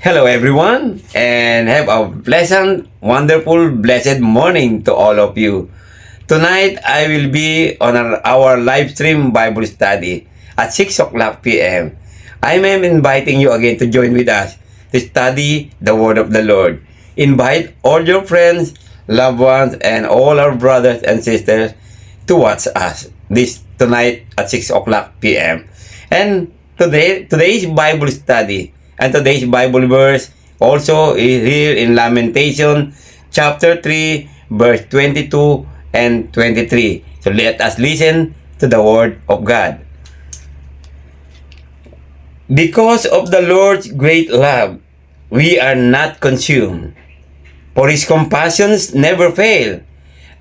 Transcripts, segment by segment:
Hello everyone and have a pleasant, wonderful, blessed morning to all of you. Tonight I will be on our, our live stream Bible study at 6 o'clock p.m. I am inviting you again to join with us to study the Word of the Lord. Invite all your friends, loved ones, and all our brothers and sisters to watch us this tonight at 6 o'clock p.m. And today today's Bible study and today's Bible verse also is here in Lamentation chapter 3 verse 22 and 23. So let us listen to the word of God. Because of the Lord's great love, we are not consumed. For His compassions never fail.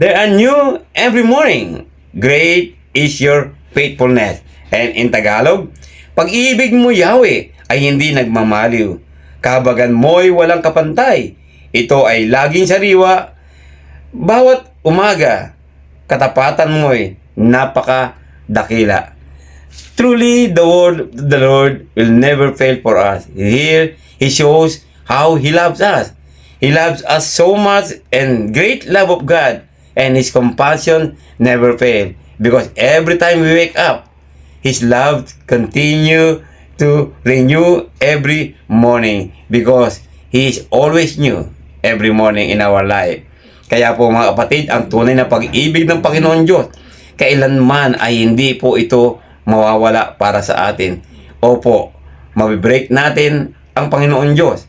They are new every morning. Great is your faithfulness. And in Tagalog, pag-ibig mo Yahweh ay hindi nagmamaliw. Kabagan mo'y walang kapantay. Ito ay laging sariwa. Bawat umaga, katapatan mo'y napaka-dakila. Truly, the word the Lord will never fail for us. Here, He shows how He loves us. He loves us so much and great love of God and His compassion never fail. Because every time we wake up, His love continue to renew every morning because He is always new every morning in our life. Kaya po mga kapatid, ang tunay na pag-ibig ng Panginoon Diyos, kailanman ay hindi po ito mawawala para sa atin. Opo, mabibreak natin ang Panginoon Diyos,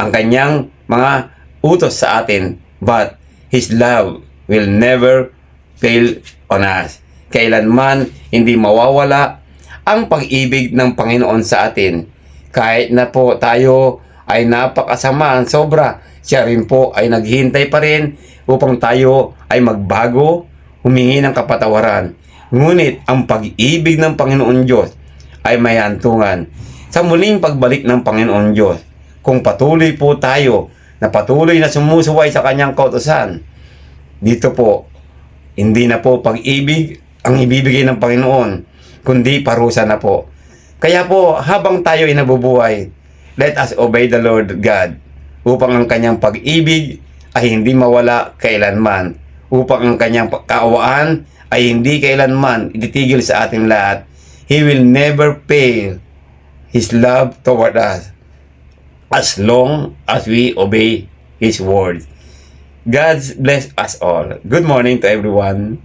ang kanyang mga utos sa atin, but His love will never fail on us. Kailanman hindi mawawala ang pag-ibig ng Panginoon sa atin. Kahit na po tayo ay napakasama ang sobra, siya rin po ay naghihintay pa rin upang tayo ay magbago, humingi ng kapatawaran. Ngunit ang pag-ibig ng Panginoon Diyos ay may hantungan sa muling pagbalik ng Panginoon Diyos. Kung patuloy po tayo na patuloy na sumusuway sa kanyang kautosan, dito po, hindi na po pag-ibig ang ibibigay ng Panginoon, kundi parusa na po. Kaya po, habang tayo ay nabubuhay, let us obey the Lord God upang ang kanyang pag-ibig ay hindi mawala kailanman, upang ang kanyang kaawaan ay hindi kailanman ititigil sa ating lahat. He will never fail His love toward us as long as we obey His word. God bless us all. Good morning to everyone.